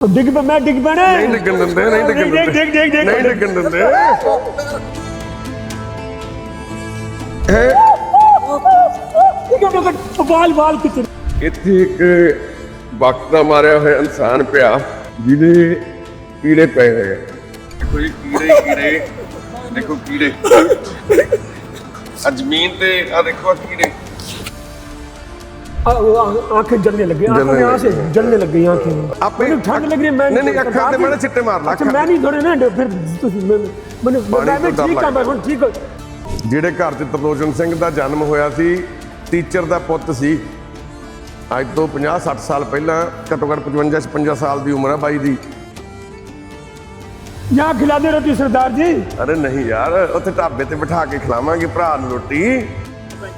ਡਿੱਗ ਪੈ ਮੈਂ ਡਿੱਗ ਪੈਣਾ। ਨਹੀਂ ਡਿੱਗਣ ਦਿੰਦੇ ਨਹੀਂ ਡਿੱਗਣ ਡਿੱਗ ਦਿੰਦੇ। ਡਿੱਗ ਡਿੱਗ ਡਿੱਗ ਨਹੀਂ ਡਿੱਗਣ ਦਿੰਦੇ। ਵਾਲ ਵਾਲ ਕਿਤੇ ਇੱਥੇ ਇੱਕ ਵਕਤ ਦਾ ਮਾਰਿਆ ਹੋਇਆ ਇਨਸਾਨ ਪਿਆ ਜਿਹਦੇ ਕੀੜੇ ਪਏ ਹੋਏ ਕੋਈ ਕੀੜੇ ਹੀ ਕੀੜੇ ਦੇਖੋ ਕੀੜੇ। ਆ ਜ਼ਮੀਨ ਤੇ ਆ ਦੇਖੋ ਕੀੜੇ। आंखें जलने लगी आंखों में जलने यहाँ से जलने लग गई आंखें आपे- मैंने ठंड लग रही है मैं नहीं, नहीं, अक्खां ते मैंने छिट्टे मार ला, अच्छा अक्खां मैं नहीं थोड़े ना फिर तुसी- मैं मैंने पानी मैं मैं तो डर ठीक है लगता मैं ਹੁਣ ਠੀਕ ਹਾਂ ਜਿਹੜੇ ਘਰ 'ਚ ਤਰਲੋਚਨ ਸਿੰਘ ਦਾ ਜਨਮ ਹੋਇਆ ਸੀ ਟੀਚਰ ਦਾ ਪੁੱਤ ਸੀ ਅੱਜ ਤੋਂ 50 60 ਸਾਲ ਪਹਿਲਾਂ ਘੱਟੋ ਘੱਟ 55 56 ਸਾਲ ਦੀ ਉਮਰ ਆ ਬਾਈ ਦੀ यहाँ खिला दे रोटी सरदार जी ਅਰੇ ਨਹੀਂ ਯਾਰ ਉੱਥੇ ਢਾਬੇ ਤੇ ਬਿਠਾ ਕੇ ਖਿਲਾਵਾਂਗੇ ਭਰਾ ਨੂੰ ਰੋਟੀ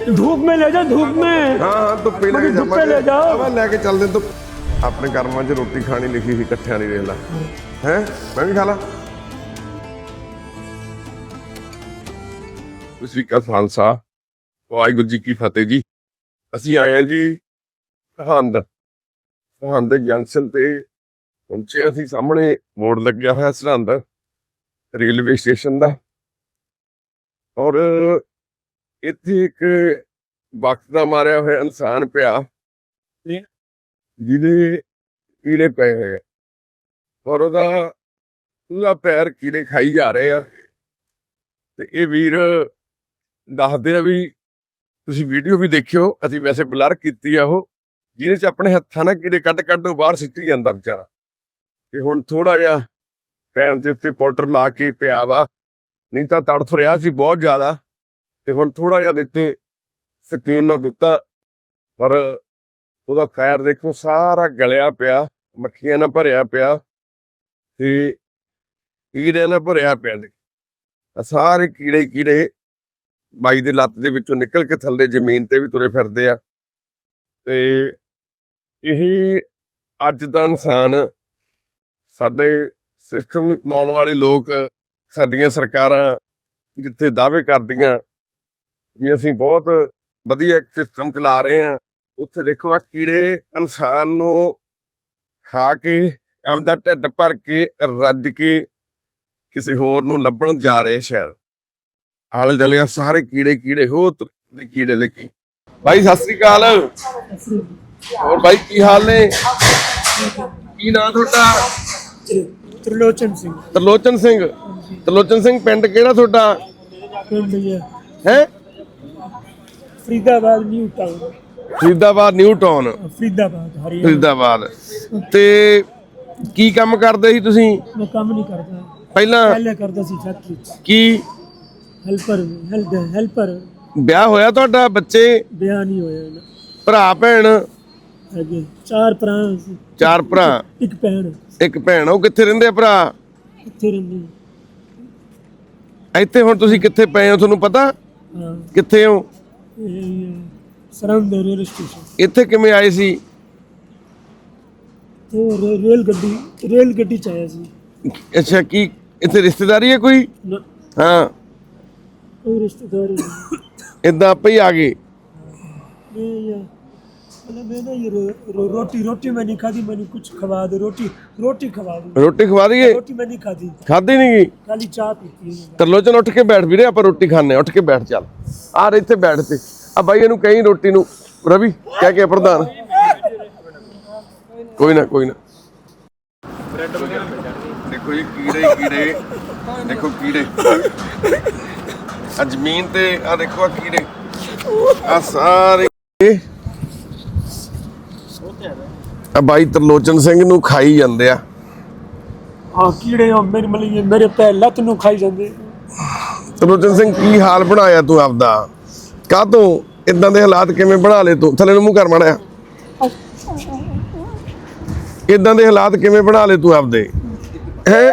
धूप में ले जाओ धूप में ਹਾਂ ਹਾਂ ਧੁੱਪੇ ਲੈ ਕੇ ਮੈਨੂੰ ਧੁੱਪੇ ਜਾਵਾਂਗੇ ਲੈ ਜਾਓ। ਆਵਾ ਲੈ ਕੇ ਚੱਲਦੇ ਤੂੰ ਆਪਣੇ ਕਰਮਾਂ 'ਚ ਰੋਟੀ ਖਾਣੀ ਲਿਖੀ ਸੀ ਇਕੱਠਿਆਂ ਦੀ ਦੇਖ ਲੈ ਹੈ ਮੈਂ ਵੀ ਖਾ ਲਾ ਉਸ ਵੀ ਕਾ ਖਾਲਸਾ ਵਾਹਿਗੁਰੂ ਜੀ ਕੀ ਫਤਿਹ ਜੀ ਅਸੀਂ ਆਏ ਹਾਂ ਜੀ ਹੰਦ ਹੰਦ ਦੇ ਜੰਕਸ਼ਨ ਤੇ ਪਹੁੰਚੇ ਅਸੀਂ ਸਾਹਮਣੇ ਬੋਰਡ ਲੱਗਿਆ ਹੋਇਆ ਸਰਹੰਦ ਰੇਲਵੇ ਸਟੇਸ਼ਨ ਦਾ ਔਰ ਇੱਥੇ ਇੱਕ ਵਕਤ ਦਾ ਮਾਰਿਆ ਹੋਇਆ ਇਨਸਾਨ ਪਿਆ ਜਿਹਦੇ ਕੀੜੇ ਪਏ ਹੋਏ ਆ। ਔਰ ਉਹਦਾ ਉਹਦਾ ਪੈਰ ਕੀੜੇ ਖਾਈ ਜਾ ਰਹੇ ਆ। ਤੇ ਇਹ ਵੀਰ ਦੱਸਦੇ ਆ ਵੀ ਤੁਸੀਂ ਵੀਡੀਓ ਵੀ ਦੇਖਿਓ ਅਸੀਂ ਵੈਸੇ ਬਲਰ ਕੀਤੀ ਆ ਉਹ ਜਿਹਦੇ ਚ ਆਪਣੇ ਹੱਥਾਂ ਨਾਲ ਕੀੜੇ ਕੱਢ ਕੱਢ ਨੂੰ ਬਾਹਰ ਸਿੱਟੀ ਜਾਂਦਾ ਵਿਚਾਰਾ। ਤੇ ਹੁਣ ਥੋੜਾ ਜਿਹਾ ਪੈਰ ਦੇ ਉੱਤੇ ਪਾਊਡਰ ਲਾ ਕੇ ਪਿਆ ਵਾ ਨਹੀਂ ਤਾਂ ਤੜਫ ਰਿਹਾ ਸੀ ਬਹੁਤ ਜ਼ਿਆਦਾ। ਤੇ ਹੁਣ ਥੋੜਾ ਜਿਹਾ ਦਿੱਤੇ ਸਕੀਨ ਨਾਲ ਦਿੱਤਾ, ਪਰ ਉਹਦਾ ਖੈਰ ਦੇਖੋ ਸਾਰਾ ਗਲਿਆ ਪਿਆ, ਮੱਖੀਆਂ ਨਾਲ ਭਰਿਆ ਪਿਆ ਤੇ ਕੀੜੇ ਨਾਲ ਭਰਿਆ ਪਿਆ ਦੇਖ ਸਾਰੇ ਕੀੜੇ ਕੀੜੇ ਬਾਈ ਦੇ ਲੱਤ ਦੇ ਵਿੱਚੋਂ ਨਿਕਲ ਕੇ ਥੱਲੇ ਜ਼ਮੀਨ ਤੇ ਵੀ ਤੁਰੇ ਫਿਰਦੇ ਆ। ਤੇ ਇਹ ਅੱਜ ਦਾ ਇਨਸਾਨ ਸਾਡੇ ਸਿਸਟਮ ਲਾਉਣ ਵਾਲੇ ਲੋਕ, ਸਾਡੀਆਂ ਸਰਕਾਰਾਂ ਜਿੱਥੇ ਦਾਅਵੇ ਕਰਦੀਆਂ ਵੀ ਅਸੀਂ ਬਹੁਤ ਵਧੀਆ ਇੱਕ ਸਿਸਟਮ ਚਲਾ ਰਹੇ ਹਾਂ। ਉੱਥੇ ਦੇਖੋ ਆ ਕੀੜੇ ਇਨਸਾਨ ਨੂੰ ਖਾ ਕੇ ਆਪਦਾ ਢਿੱਡ ਭਰ ਕੇ ਰੱਜ ਕੇ ਕਿਸੇ ਹੋਰ ਨੂੰ ਲੱਭਣ ਜਾ ਰਹੇ ਸ਼ਾਇਦ ਆਲੇ ਦਲੇ ਸਾਰੇ ਕੀੜੇ ਕੀੜੇ ਹੋ ਤੇ ਕੀੜੇ ਲੱਗੀ ਭਾਈ ਸਤਿ ਸ੍ਰੀ ਅਕਾਲ। ਹੋਰ ਭਾਈ ਕੀ ਹਾਲ ਨੇ? ਕੀ ਨਾਮ ਤੁਹਾਡਾ? ਤਰਲੋਚਨ ਸਿੰਘ। ਤਰਲੋਚਨ ਸਿੰਘ। ਤਰਲੋਚਨ ਸਿੰਘ ਪਿੰਡ ਕਿਹੜਾ ਤੁਹਾਡਾ? ਹੈ? Faridabad new town Faridabad new town Faridabad Haryana. Faridabad. ਤੇ ਕੀ ਕੰਮ ਕਰਦੇ ਸੀ ਤੁਸੀਂ? ਮੈਂ ਕੰਮ ਨਹੀਂ ਕਰਦਾ। ਪਹਿਲਾਂ ਪਹਿਲੇ ਕਰਦਾ ਸੀ ਫੈਕਟਰੀ ਕੀ? Helper helper. ਵਿਆਹ ਹੋਇਆ ਤੁਹਾਡਾ ਬੱਚੇ? ਵਿਆਹ ਨਹੀਂ ਹੋਇਆ ਭਰਾ ਭੈਣ? ਹੈਗੇ। ਚਾਰ ਭਰਾ ਸੀ। ਚਾਰ ਭਰਾ। ਇੱਕ ਭੈਣ। ਇੱਕ ਭੈਣ। ਉਹ ਕਿੱਥੇ ਰਹਿੰਦੇ ਆ ਭਰਾ? ਇੱਥੇ ਰਹਿੰਦੇ ਇੱਥੇ ਹੁਣ ਤੁਸੀਂ ਕਿੱਥੇ ਪਏ ਹੋ? ਤੁਹਾਨੂੰ ਪਤਾ? ਹਾਂ। ਕਿੱਥੇ ਹੋ? ਇੱਥੇ ਕਿਵੇਂ ਆਏ ਸੀ? ਤੇ ਰੇਲ ਗੱਡੀ ਰੇਲ ਗੱਡੀ ਚ ਆਇਆ ਸੀ। ਅੱਛਾ ਕੀ ਇੱਥੇ ਰਿਸ਼ਤੇਦਾਰੀ ਹੈ ਕੋਈ? ਹਾਂ। ਕੋਈ ਰਿਸ਼ਤੇਦਾਰ। ਇਦਾਂ ਆਪੇ ਹੀ ਆ ਗਏ। ਨਹੀਂ ਯਾਰ मतलब मैं ना ये रो, रो, रोटी रोटी मैं नहीं खाती मैंने कुछ खवा दो रोटी रोटी खवा दो ਰੋਟੀ ਖਵਾ ਦਈਏ रोटी मैं नहीं खाती ਖਾਦੀ ਨਹੀਂ ਗਈ खाली चाय पीती हूँ ਤਰਲੋਚਨ ਉੱਠ ਕੇ ਬੈਠ ਵੀਰੇ ਆਪਾਂ ਰੋਟੀ ਖਾਣੇ ਉੱਠ ਕੇ ਬੈਠ ਚੱਲ ਆ ਰ ਇੱਥੇ ਬੈਠ ਤੇ ਆ ਬਾਈ ਇਹਨੂੰ ਕਹੀਂ ਰੋਟੀ ਨੂੰ ਰਵੀ ਕਹਿ ਕੇ ਪ੍ਰਧਾਨ ਕੋਈ ਨਾ ਕੋਈ ਨਾ ਦੇਖੋ ਇਹ ਕੀੜੇ ਹੀ ਕੀੜੇ ਦੇਖੋ ਕੀੜੇ ਆ ਜ਼ਮੀਨ ਤੇ ਆ ਦੇਖੋ ਆ ਕੀੜੇ ਆ ਸਾਰੇ ਆ ਬਾਈ ਤਰਲੋਚਨ ਸਿੰਘ ਨੂੰ ਖਾਈ ਜਾਂਦੇ ਆ। ਆ ਕੀੜੇ ਉਹ ਮੇਰੀ ਮਲੀ ਮੇਰੇ ਪੈ ਲੱਤ ਨੂੰ ਖਾਈ ਜਾਂਦੇ। ਤਰਲੋਚਨ ਸਿੰਘ ਕੀ ਹਾਲ ਬਣਾਇਆ ਤੂੰ ਆਪਦਾ? ਕਾਹ ਤੂੰ? ਇਦਾਂ ਦੇ ਹਾਲਾਤ ਕਿਵੇਂ ਬਣਾ ਲਏ ਤੂੰ? ਥੱਲੇ ਨੂੰ ਮੂੰਹ ਕਰ ਮੜਿਆ ਇਦਾਂ ਦੇ ਹਾਲਾਤ ਕਿਵੇਂ ਬਣਾ ਲਏ ਤੂੰ ਆਪਦੇ? ਹੈ?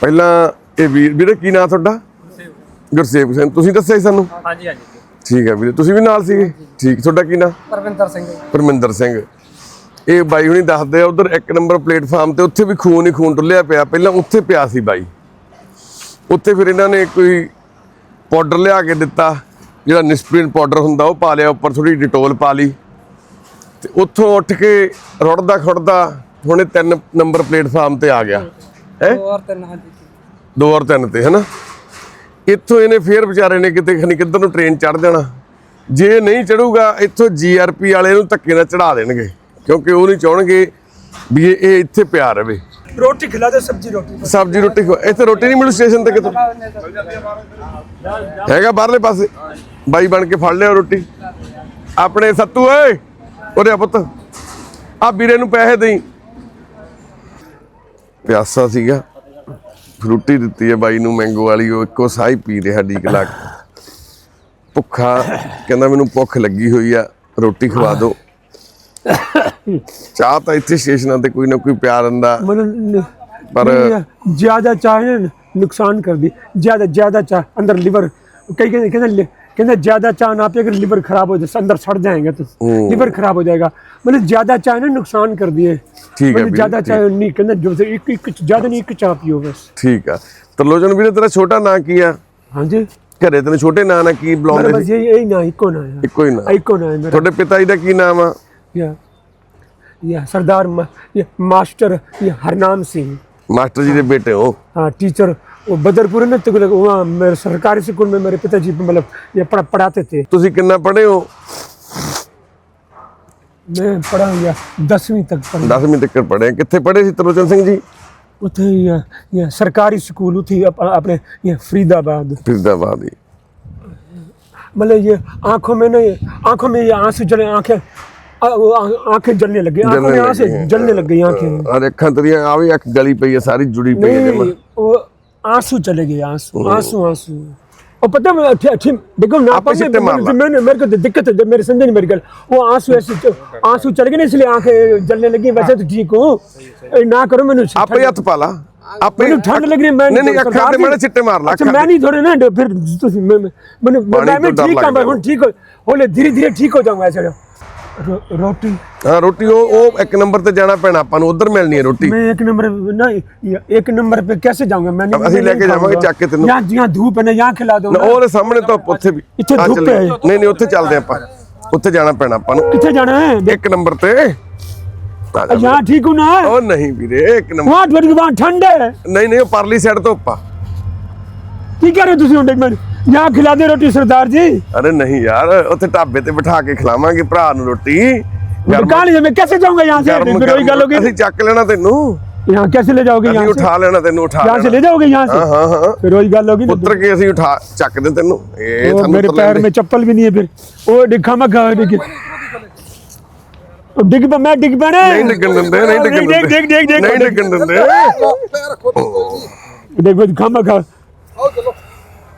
ਪਹਿਲਾਂ ਇਹ ਵੀਰ ਵੀਰੇ ਕੀ ਨਾਂ ਤੁਹਾਡਾ? ਗੁਰਸੇਵ ਸਿੰਘ। ਤੁਸੀਂ ਦੱਸਿਆ ਸੀ ਸਾਨੂੰ? ਹਾਂਜੀ ਹਾਂਜੀ। ਠੀਕ ਹੈ ਵੀਰੇ। ਤੁਸੀਂ ਵੀ ਨਾਲ ਸੀਗੇ? ਠੀਕ। ਤੁਹਾਡਾ ਕੀ ਨਾਂ? ਪਰਵਿੰਦਰ ਸਿੰਘ। ਪਰਮਿੰਦਰ ਸਿੰਘ। ਇਹ ਬਾਈ ਹੁਣੀ ਦੱਸਦੇ ਆ ਉਧਰ ਇੱਕ ਨੰਬਰ ਪਲੇਟਫਾਰਮ ਤੇ ਉੱਥੇ ਵੀ ਖੂਨ ਹੀ ਖੂਨ ਡੁੱਲਿਆ ਪਿਆ। ਪਹਿਲਾਂ ਉੱਥੇ ਪਿਆ ਸੀ ਬਾਈ। ਉੱਥੇ ਫਿਰ ਇਹਨਾਂ ਨੇ ਕੋਈ ਪਾਊਡਰ ਲਿਆ ਕੇ ਦਿੱਤਾ। ਜਿਹੜਾ ਨਿਸਪ੍ਰਿਨ ਪਾਊਡਰ ਹੁੰਦਾ ਉਹ ਪਾ ਲਿਆ ਉੱਪਰ ਥੋੜੀ ਡਿਟੋਲ ਪਾ ਲਈ। ਤੇ ਉੱਥੋਂ ਉੱਠ ਕੇ ਰੁੜਦਾ ਖੁੜਦਾ ਹੁਣੇ ਤਿੰਨ ਨੰਬਰ ਪਲੇਟਫਾਰਮ ਤੇ ਆ ਗਿਆ। ਹੈ? ਦੋ ਤਿੰਨ ਹਾਂਜੀ। ਦੋ ਔਰ ਤਿੰਨ ਤੇ ਹਨਾ? ਇੱਥੋਂ ਇਹਨੇ ਫੇਰ ਵਿਚਾਰੇ ਨੇ ਕਿਤੇ ਖਨੀ ਕਿੱਧਰ ਨੂੰ ਟ੍ਰੇਨ ਚੜ ਜਾਣਾ ਜੇ ਨਹੀਂ ਚੜੂਗਾ ਇੱਥੋਂ ਜੀਆਰਪੀ ਵਾਲੇ ਨੂੰ ਧੱਕੇ ਨਾਲ ਚੜਾ ਦੇਣਗੇ। ਕਿਉਂਕਿ ਉਹ ਨਹੀਂ ਚਾਹਣਗੇ ਵੀ ਇਹ ਇੱਥੇ ਪਿਆ ਰਹੇ ਰੋਟੀ ਖਿਲਾ ਦੇ ਸਬਜੀ ਰੋਟੀ ਸਬਜੀ ਰੋਟੀ ਇੱਥੇ ਰੋਟੀ ਨਹੀਂ ਮਿਲੂ ਸਟੇਸ਼ਨ ਤੇ ਕਿਤੋਂ? ਹੈਗਾ ਬਾਹਰਲੇ ਪਾਸੇ। ਬਾਈ ਬਣ ਕੇ ਫੜ ਲਿਆ ਰੋਟੀ। ਆਪਣੇ ਸੱਤੂ ਓਏ! ਉਹਦੇ ਪੁੱਤ। ਆ ਵੀਰੇ ਨੂੰ ਪੈਸੇ ਦੇਈ। ਪਿਆਸਾ ਸੀਗਾ। ਫਰੂਟੀ ਦਿੱਤੀ ਹੈ ਬਾਈ ਨੂੰ ਮੈਂਗੋ ਵਾਲੀ ਉਹ ਇੱਕੋ ਸਾਹ ਹੀ ਪੀ ਰਿਹਾ ਡੀਕਲਾ ਭੁੱਖਾ ਕਹਿੰਦਾ ਮੈਨੂੰ ਭੁੱਖ ਲੱਗੀ ਹੋਈ ਆ ਰੋਟੀ ਖਵਾ ਦਿਓ ਚਾਹ ਤਾਂ ਇੱਥੇ ਸਟੇਸ਼ਨਾਂ ਤੇ ਕੋਈ ਨਾ ਕੋਈ ਪਿਆਰ ਹੁੰਦਾ ਪਰ ਜ਼ਿਆਦਾ ਚਾਹ ਨੁਕਸਾਨ ਕਰਦੀ। ਜ਼ਿਆਦਾ ਜ਼ਿਆਦਾ ਚਾਹ ਅੰਦਰ ਲਿਵਰ। ਕਈ ਕਹਿੰਦੇ ਕਹਿੰਦੇ ਕਹਿੰਦਾ ਜ਼ਿਆਦਾ ਚਾਹ ਨਾ ਪੀਏ ਅਗਰ ਲੀਵਰ ਖਰਾਬ ਹੋ ਜਾਏ ਅੰਦਰ ਸੜ ਜਾਏਗਾ ਤੁਸੀਂ। ਲੀਵਰ ਖਰਾਬ ਹੋ ਜਾਏਗਾ। ਮਤਲਬ ਜ਼ਿਆਦਾ ਚਾਹ ਨਾ ਨੁਕਸਾਨ ਕਰਦੀ ਹੈ। ਠੀਕ ਹੈ ਜ਼ਿਆਦਾ ਚਾਹ ਨਹੀਂ ਕਹਿੰਦਾ ਜੋ ਇੱਕ ਇੱਕ ਜ਼ਿਆਦਾ ਨਹੀਂ ਇੱਕ ਚਾਹ ਪੀਓ ਬਸ। ਠੀਕ ਆ। ਤਰਲੋਚਨ ਵੀਰੇ ਤੇਰਾ ਛੋਟਾ ਨਾਂ ਕੀ ਆ? ਹਾਂਜੀ। ਘਰੇ ਤੈਨੂੰ ਛੋਟੇ ਨਾਂ ਨਾਲ ਕੀ ਬੁਲਾਉਂਦੇ ਬਸ ਇਹ ਇਹ ਨਾਂ ਇੱਕੋ ਨਾਂ ਹੈ ਇੱਕੋ ਹੀ ਨਾਂ। ਇੱਕੋ ਨਾਂ ਮੇਰਾ। ਤੁਹਾਡੇ ਪਿਤਾ ਜੀ ਦਾ ਕੀ ਨਾਮ ਆ? ਯਾ ਯਾ ਸਰਦਾਰ ਮਾਸਟਰ ਹਰਨਾਮ ਸਿੰਘ। ਮਾਸਟਰ ਜੀ ਦੇ ਬੇਟੇ ਹੋ। ਹਾਂ ਟੀਚਰ टीचर वो बदरपुर में तो वहाँ मेरे सरकारी स्कूल में मेरे पिताजी मतलब ये पढ़ा पढ़ाते थे ਤੁਸੀਂ ਕਿੰਨਾ ਪੜ੍ਹੇ ਹੋ मैं पढ़ा या दसवीं तक पढ़ा 10ਵੀਂ ਤੱਕ ਪੜ੍ਹੇ ਕਿੱਥੇ ਪੜ੍ਹੇ ਸੀ ਤਰਲੋਚਨ ਸਿੰਘ ਜੀ उथे ये, ये सरकारी स्कूल उठी अप, अपने ये फरीदाबाद ਫਰੀਦਾਬਾਦ ਹੀ मतलब ये आंखों में नहीं आंखों में ये आंसू जले आंखें आ- वो आ- आंखें जलने लगी आंखों में जलने आंसू लगी हैं। जलने लग गई आंखें ਅਰੇ ਅੱਖਾਂ ਤੇਰੀਆਂ ਆ ਵੀ ਅੱਖ ਗਲੀ ਪਈ ਹੈ ਸਾਰੀ ਜੁੜੀ ਪਈ ਹੈ ਜਮਾਂ। नहीं वो आंसू चले गए आंसू आंसू आंसू और पता है अच्छी अच्छी देखो ना आपने पढ़ने- सिट्टे मार ला। मैंने मेरे को तो दिक्कत है जब मेरे समझे नहीं मेरी गल वो आंसू ऐसे च- आंसू चले गए ना इसलिए आंखें जलने लगी वैसे तो ठीक हूँ ए, ना करो मैंने ਆਪੇ ਹੀ ਹੱਥ ਪਾ ਲਾ ਆਪੇ मैंने ठंड लग रही है मैं ਨਹੀਂ ਨਹੀਂ ਅੱਖਾਂ ਤੇ ਮਾੜੇ ਛਿੱਟੇ ਮਾਰ ਲਾ अच्छा ਅੱਖਾਂ मैं ਤੇ। नहीं थोड़े ना फिर तुसी मैं मैं मैंने पानी मैं मैं तो डर ठीक लगता हूँ है। मैं ठीक हो होले धीरे धीरे ठीक हो जाऊंगा ऐसे रो, रोटी ਹਾਂ ਰੋਟੀ ਉਹ ਉਹ ਇੱਕ ਨੰਬਰ ਤੇ ਜਾਣਾ ਪੈਣਾ ਆਪਾਂ ਨੂੰ ਉਧਰ ਮਿਲਣੀ ਹੈ ਰੋਟੀ मैं एक नंबर ना ये- एक नंबर पे कैसे जाऊंगा मैं अब ਅਸੀਂ ਲੈ ਕੇ ਜਾਵਾਂਗੇ ਚੱਕ ਕੇ ਤੈਨੂੰ। यहाँ यहाँ धूप है ना यहाँ खिला दो ਨਾ ਉਹਦੇ ਸਾਹਮਣੇ ਤਾਂ ਉੱਥੇ ਵੀ ਇੱਥੇ ਆ ਧੁੱਪ ਚੱਲੀਏ। ਹੈ। ਨਹੀਂ ਨਹੀਂ ਉੱਥੇ ਚੱਲਦੇ ਆਪਾਂ ਉੱਥੇ ਜਾਣਾ ਪੈਣਾ ਆਪਾਂ ਨੂੰ कितने जाना है ਇੱਕ ਨੰਬਰ ਤੇ ਆ ਜਾ यहाँ ठीक हूँ ना ਉਹ ਨਹੀਂ ਵੀਰੇ ਇੱਕ ਨੰਬਰ वहाँ थोड़ी वहाँ ठंड है ਨਹੀਂ ਨਹੀਂ ਉਹ ਪਰਲੀ ਸਾਈਡ ਤੋਂ ਉੱਪਾ की कह रहे हो तुसी हुंडे मैं यहाँ खिला दे रोटी सरदार जी ਅਰੇ ਨਹੀਂ ਯਾਰ ਉੱਥੇ ਢਾਬੇ ਤੇ ਬਿਠਾ ਕੇ ਖਿਲਾਵਾਂਗੇ ਭਰਾ ਨੂੰ ਰੋਟੀ ਗਰਮ कहाँ ले जाऊँ? मैं कैसे जाऊंगा यहाँ से ਗਰਮ फिर वही गल होगी ਅਸੀਂ ਚੱਕ ਲੈਣਾ ਤੈਨੂੰ यहाँ कैसे ले जाओगे ਅਸੀਂ यहाँ से ਉਠਾ ਲੈਣਾ ਤੈਨੂੰ ਉਠਾ यहाँ से ਲੈਣਾ ले जाओगे यहाँ ਹਾਂ से ਹਾਂ ਹਾਂ फिर वही गल होगी ना ਉਤਰ ਕੇ ਅਸੀਂ ਉਠਾ ਚੱਕਦੇ ਤੈਨੂੰ ਇਹ वो ਸਾਨੂੰ मेरे ਉੱਤਰ पैर ਲੈਣ में ਦੇ। चप्पल भी नहीं है फिर वो डिखा मखा डिग ओ, डिग पे मैं डिग पे ना ਨਹੀਂ ਡਿੱਗਣ ਦਿੰਦੇ ਨਹੀਂ ਡਿੱਗਣ देख देख ਦਿੰਦੇ देख देख ਨਹੀਂ देख ਡਿੱਗਣ ਦਿੰਦੇ देख वो दिखा मखा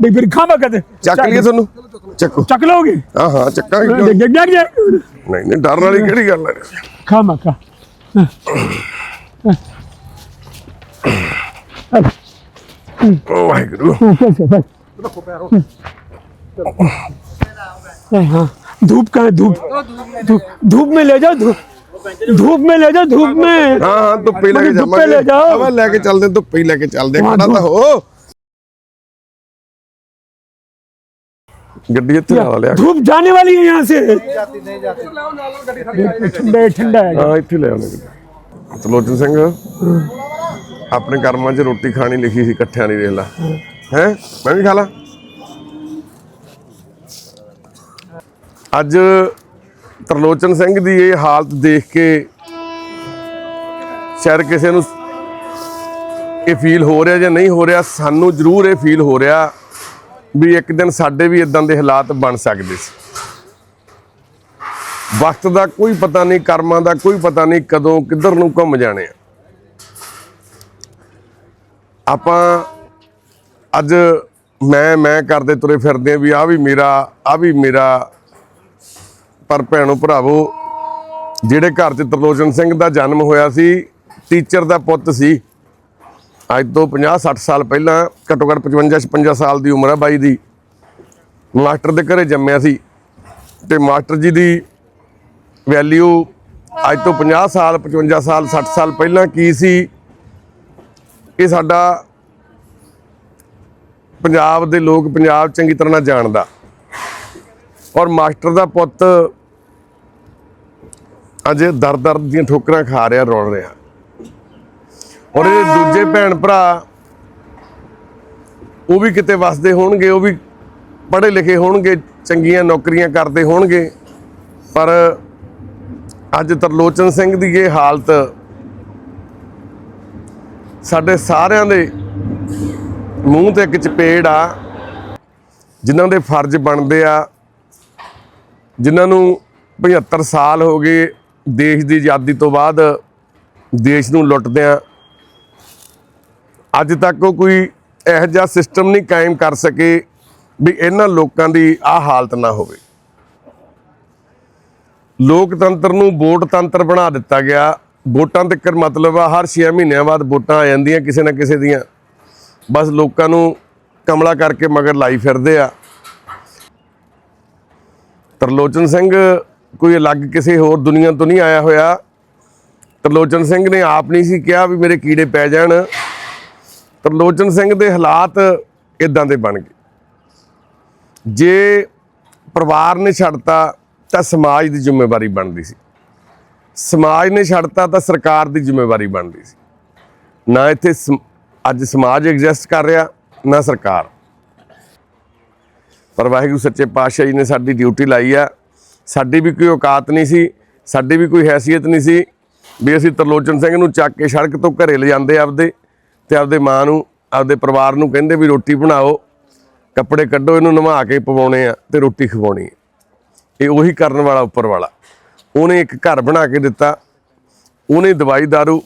गया देख फिर खामा कर दे ਚੱਕ ਲਈਏ ਤੁਹਾਨੂੰ ਚੱਕੋ चक लोगे ਹਾਂ ਹਾਂ ਚੱਕਾਂਗੇ ਕਿਉਂ? देख देख देख ਨਹੀਂ ਨਹੀਂ ਡਰਨ ਵਾਲੀ ਕਿਹੜੀ ਗੱਲ ਹੈ खामा का ਓ ਵਾਹਿਗੁਰੂ कैसे बस हाँ धूप कहाँ है धूप धूप धूप में ले जाओ धूप धूप में ले जाओ धूप में ਹਾਂ ਹਾਂ ਧੁੱਪੇ ਲੈ ਕੇ ਮੈਨੂੰ ਧੁੱਪੇ ਲੈ ਜਾਵਾਂਗੇ ਜਾਓ। ਆਵਾ ਲੈ ਕੇ ਚੱਲਦੇ ਧੁੱਪੇ ਹੀ ਗੱਡੀ ਇੱਥੇ ਲਾ ਲਿਆ धूप जाने वाली है यहाँ से ठंडा है ठंडा है ਹਾਂ ਇੱਥੇ ਲੈ ਆਉਣੇ ਗੱਡੀ ਤਲੋਚਨ ਸਿੰਘ ਆਪਣੇ ਕਰਮਾਂ 'ਚ ਰੋਟੀ ਖਾਣੀ ਲਿਖੀ ਸੀ ਇਕੱਠਿਆਂ ਦੀ ਦੇਖ ਲਾ ਹੈ ਮੈਂ ਵੀ ਖਾ ਲਾ ਅੱਜ ਤਰਲੋਚਨ ਸਿੰਘ ਦੀ ਇਹ ਹਾਲਤ ਦੇਖ ਕੇ ਸ਼ਾਇਦ ਕਿਸੇ ਨੂੰ ਇਹ ਫੀਲ ਹੋ ਰਿਹਾ ਜਾਂ ਨਹੀਂ ਹੋ ਰਿਹਾ ਸਾਨੂੰ ਜ਼ਰੂਰ ਇਹ ਫੀਲ ਹੋ ਰਿਹਾ ਵੀ ਇੱਕ ਦਿਨ ਸਾਡੇ ਵੀ ਇਦਾਂ ਦੇ ਹਾਲਾਤ ਬਣ ਸਕਦੇ ਸੀ। ਵਕਤ ਦਾ ਕੋਈ ਪਤਾ ਨਹੀਂ, ਕਰਮਾਂ ਦਾ ਕੋਈ ਪਤਾ ਨਹੀਂ ਕਦੋਂ ਕਿੱਧਰ ਨੂੰ ਘੁੰਮ ਜਾਣੇ ਆ। ਆਪਾਂ ਅੱਜ ਮੈਂ ਮੈਂ ਕਰਦੇ ਤੁਰੇ ਫਿਰਦੇ ਆ ਵੀ ਆ ਵੀ ਮੇਰਾ ਆ ਵੀ ਮੇਰਾ ਪਰ ਭੈਣੋ ਭਰਾਵੋ, ਜਿਹੜੇ ਘਰ 'ਚ ਤਰਲੋਚਨ ਸਿੰਘ ਦਾ ਜਨਮ ਹੋਇਆ ਸੀ ਟੀਚਰ ਦਾ ਪੁੱਤ ਸੀ। ਅੱਜ ਤੋਂ 50 60 ਸਾਲ ਪਹਿਲਾਂ ਘੱਟੋ ਘੱਟ 55 56 ਸਾਲ ਦੀ ਉਮਰ ਆ ਬਾਈ ਦੀ। ਮਾਸਟਰ ਦੇ ਘਰੇ ਜੰਮਿਆ ਸੀ ਤੇ ਮਾਸਟਰ ਜੀ ਦੀ ਵੈਲਿਊ ਅੱਜ ਤੋਂ 50 ਸਾਲ 55 ਸਾਲ 60 ਸਾਲ ਪਹਿਲਾਂ ਕੀ ਸੀ? ਇਹ ਸਾਡਾ ਪੰਜਾਬ ਦੇ ਲੋਕ ਪੰਜਾਬ ਚੰਗੀ ਤਰ੍ਹਾਂ ਨਾਲ ਜਾਣਦਾ। ਔਰ ਮਾਸਟਰ ਦਾ ਪੁੱਤ ਅਜੇ ਦਰ ਦਰ ਦੀਆਂ ਠੋਕਰਾਂ ਖਾ ਰਿਹਾ, ਰੋਣ ਰਿਹਾ। ਔਰ ਇਹ ਦੂਜੇ ਭੈਣ ਭਰਾ ਉਹ ਵੀ ਕਿਤੇ ਵਸਦੇ ਹੋਣਗੇ ਉਹ ਵੀ ਪੜ੍ਹੇ ਲਿਖੇ ਹੋਣਗੇ ਚੰਗੀਆਂ ਨੌਕਰੀਆਂ ਕਰਦੇ ਹੋਣਗੇ। ਪਰ ਅੱਜ ਤਰਲੋਚਨ ਸਿੰਘ ਦੀ ਇਹ ਹਾਲਤ ਸਾਡੇ ਸਾਰਿਆਂ ਦੇ ਮੂੰਹ ਤੇ ਇੱਕ ਚਪੇੜ ਆ ਜਿਨ੍ਹਾਂ ਦੇ ਫਰਜ਼ ਬਣਦੇ ਆ ਜਿਨ੍ਹਾਂ ਨੂੰ 75 ਸਾਲ ਹੋ ਗਏ ਦੇਸ਼ ਦੀ ਆਜ਼ਾਦੀ ਤੋਂ ਬਾਅਦ ਦੇਸ਼ ਨੂੰ ਲੁੱਟਦਿਆਂ ਅੱਜ ਤੱਕ ਉਹ ਕੋਈ ਇਹੋ ਜਿਹਾ ਸਿਸਟਮ ਨਹੀਂ ਕਾਇਮ ਕਰ ਸਕੇ ਵੀ ਇਹਨਾਂ ਲੋਕਾਂ ਦੀ ਆ ਹਾਲਤ ਨਾ ਹੋਵੇ। ਲੋਕਤੰਤਰ ਨੂੰ ਵੋਟ ਤੰਤਰ ਬਣਾ ਦਿੱਤਾ ਗਿਆ। ਵੋਟਾਂ ਤੱਕ ਮਤਲਬ ਆ, ਹਰ 6 ਮਹੀਨਿਆਂ ਬਾਅਦ ਵੋਟਾਂ ਆ ਜਾਂਦੀਆਂ ਕਿਸੇ ਨਾ ਕਿਸੇ ਦੀਆਂ। ਬਸ ਲੋਕਾਂ ਨੂੰ ਕਮਲਾ ਕਰਕੇ ਮਗਰ ਲਾਈ ਫਿਰਦੇ ਆ। ਤਰਲੋਚਨ ਸਿੰਘ ਕੋਈ ਅਲੱਗ ਕਿਸੇ ਹੋਰ ਦੁਨੀਆ ਤੋਂ ਨਹੀਂ ਆਇਆ ਹੋਇਆ। ਤਰਲੋਚਨ ਸਿੰਘ ਨੇ ਆਪ ਨਹੀਂ ਸੀ ਕਿਹਾ ਵੀ ਮੇਰੇ ਕੀੜੇ ਪੈ ਜਾਣ। ਤਰਲੋਚਨ ਸਿੰਘ ਦੇ ਹਾਲਾਤ ਇਦਾਂ ਦੇ ਬਣ ਗਏ। ਜੇ ਪਰਿਵਾਰ ਨੇ ਛੱਡਤਾ ਤਾਂ ਸਮਾਜ ਦੀ ਜ਼ਿੰਮੇਵਾਰੀ ਬਣਦੀ ਸੀ। ਸਮਾਜ ਨੇ ਛੱਡਤਾ ਤਾਂ ਸਰਕਾਰ ਦੀ ਜ਼ਿੰਮੇਵਾਰੀ ਬਣਦੀ ਸੀ। ਨਾ ਇੱਥੇ ਸਮ- ਅੱਜ ਸਮਾਜ ਐਗਜ਼ਿਸਟ ਕਰ ਰਿਹਾ, ਨਾ ਸਰਕਾਰ। ਪਰ ਵਾਹਿਗੁਰੂ ਸੱਚੇ ਪਾਤਸ਼ਾਹ ਜੀ ਨੇ ਸਾਡੀ ਡਿਊਟੀ ਲਾਈ ਆ। ਸਾਡੀ ਵੀ ਕੋਈ ਔਕਾਤ ਨਹੀਂ ਸੀ, ਸਾਡੀ ਵੀ ਕੋਈ ਹੈਸੀਅਤ ਨਹੀਂ ਸੀ ਵੀ ਅਸੀਂ ਤਰਲੋਚਨ ਸਿੰਘ ਨੂੰ ਚੱਕ ਕੇ ਸੜਕ ਤੋਂ ਘਰੇ ਲਿਜਾਂਦੇ ਆਪਦੇ। ਤੇ ਆਪਦੇ ਮਾਂ ਨੂੰ, ਆਪਦੇ ਪਰਿਵਾਰ ਨੂੰ ਕਹਿੰਦੇ ਵੀ ਰੋਟੀ ਬਣਾਓ, ਕੱਪੜੇ ਕੱਢੋ, ਇਹਨੂੰ ਨਵਾ ਕੇ ਪਵਾਉਣੇ ਆ ਤੇ ਰੋਟੀ ਖਵਾਉਣੀ ਹੈ ਇਹ ਉਹੀ ਕਰਨ ਵਾਲਾ ਉੱਪਰ ਵਾਲਾ। ਉਹਨੇ ਇੱਕ ਘਰ ਬਣਾ ਕੇ ਦਿੱਤਾ, ਉਹਨੇ ਦਵਾਈ ਦਾਰੂ,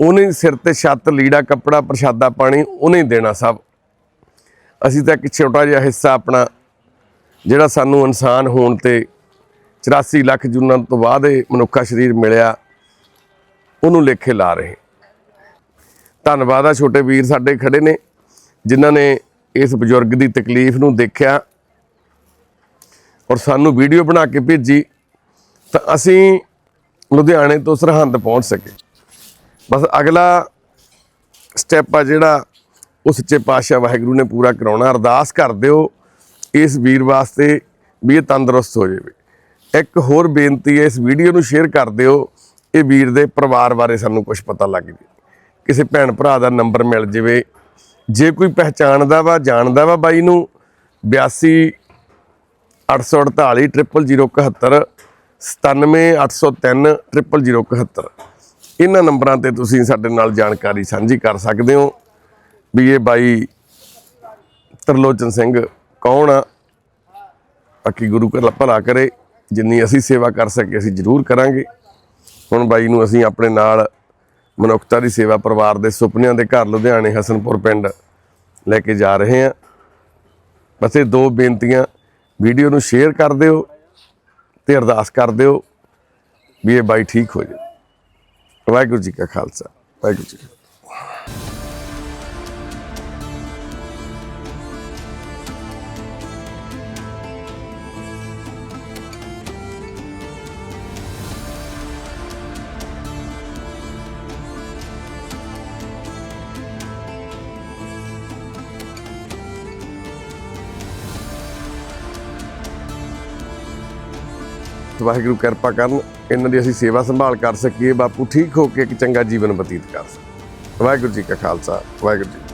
ਉਹਨੇ ਸਿਰ ਤੇ ਛੱਤ, ਲੀੜਾ, ਕੱਪੜਾ, ਪ੍ਰਸ਼ਾਦਾ ਪਾਣੀ, ਉਹਨੇ ਦੇਣਾ ਸਭ। ਅਸੀਂ ਤਾਂ ਇੱਕ ਛੋਟਾ ਜਿਹਾ ਹਿੱਸਾ ਆਪਣਾ, ਜਿਹੜਾ ਸਾਨੂੰ ਇਨਸਾਨ ਹੋਣ ਤੇ 84 ਲੱਖ ਜੂਨਾਂ ਤੋਂ ਬਾਅਦ ਇਹ ਮਨੁੱਖਾ ਸਰੀਰ ਮਿਲਿਆ, ਉਹਨੂੰ ਲੇਖੇ ਲਾ ਰਹੇ। ਧੰਨਵਾਦ ਆ ਛੋਟੇ ਵੀਰ ਸਾਡੇ ਖੜੇ ਨੇ, ਜਿਨ੍ਹਾਂ ਨੇ ਇਸ ਬਜ਼ੁਰਗ ਦੀ ਤਕਲੀਫ ਨੂੰ ਦੇਖਿਆ ਔਰ ਸਾਨੂੰ ਵੀਡੀਓ ਬਣਾ ਕੇ ਭੇਜੀ, ਤਾਂ ਅਸੀਂ ਲੁਧਿਆਣੇ ਤੋਂ ਸਰਹੰਦ ਪਹੁੰਚ ਸਕੇ। ਬਸ ਅਗਲਾ ਸਟੈਪ ਆ ਜਿਹੜਾ ਉਹ ਸੱਚੇ ਪਾਤਸ਼ਾਹ ਵਾਹਿਗੁਰੂ ਨੇ ਪੂਰਾ ਕਰਾਉਣਾ। ਅਰਦਾਸ ਕਰ ਦਿਓ ਇਸ ਵੀਰ ਵਾਸਤੇ ਵੀ ਇਹ ਤੰਦਰੁਸਤ ਹੋ ਜਾਵੇ। ਇੱਕ ਹੋਰ ਬੇਨਤੀ ਹੈ, ਇਸ ਵੀਡੀਓ ਨੂੰ ਸ਼ੇਅਰ ਕਰ ਦਿਓ, ਇਹ ਵੀਰ ਦੇ ਪਰਿਵਾਰ ਬਾਰੇ ਸਾਨੂੰ ਕੁਝ ਪਤਾ ਲੱਗ ਜੇ। ਕਿਸੇ ਭੈਣ ਭਰਾ ਦਾ ਨੰਬਰ ਮਿਲ ਜਾਵੇ। ਜੇ ਕੋਈ ਪਹਿਚਾਣਦਾ ਵਾ, ਜਾਣਦਾ ਵਾ ਬਾਈ ਨੂੰ 82 848 0071 97803 0071 ਇਹਨਾਂ ਨੰਬਰਾਂ ਤੇ ਤੁਸੀਂ ਸਾਡੇ ਨਾਲ ਜਾਣਕਾਰੀ ਸਾਂਝੀ ਕਰ ਸਕਦੇ ਹੋ। ਵੀ ਇਹ ਬਾਈ ਤਰਲੋਚਨ ਸਿੰਘ ਕੌਣ ਆ? ਬਾਕੀ ਗੁਰੂ ਘਰ ਭਲਾ ਕਰੇ। ਜਿੰਨੀ ਅਸੀਂ ਸੇਵਾ ਕਰ ਸਕੇ, ਅਸੀਂ ਜ਼ਰੂਰ ਕਰਾਂਗੇ। ਹੁਣ ਬਾਈ ਨੂੰ ਅਸੀਂ ਆਪਣੇ ਨਾਲ ਮਨੁੱਖਤਾ ਦੀ ਸੇਵਾ ਪਰਿਵਾਰ ਦੇ ਸੁਪਨਿਆਂ ਦੇ ਘਰ ਲੁਧਿਆਣੇ ਹਸਨਪੁਰ ਪਿੰਡ ਲੈ ਕੇ ਜਾ ਰਹੇ ਹਾਂ। ਬਸ ਇਹ ਦੋ ਬੇਨਤੀਆਂ। ਵੀਡੀਓ ਨੂੰ ਸ਼ੇਅਰ ਕਰ ਦਿਓ ਤੇ ਅਰਦਾਸ ਕਰ ਦਿਓ ਵੀ ਇਹ ਬਾਈ ਠੀਕ ਹੋ ਜਾਵੇ। ਵਾਹਿਗੁਰੂ ਜੀ ਕਾ ਖਾਲਸਾ, ਵਾਹਿਗੁਰੂ ਜੀ ਵਾਹਿਗੁਰੂ ਕਿਰਪਾ ਕਰਨ, ਇਹਨਾਂ ਦੀ ਅਸੀਂ ਸੇਵਾ ਸੰਭਾਲ ਕਰ ਸਕੀਏ, ਬਾਪੂ ਠੀਕ ਹੋ ਕੇ ਇੱਕ ਚੰਗਾ ਜੀਵਨ ਬਤੀਤ ਕਰ ਸਕੀਏ। ਵਾਹਿਗੁਰੂ ਜੀ ਕਾ ਖਾਲਸਾ, ਵਾਹਿਗੁਰੂ ਜੀ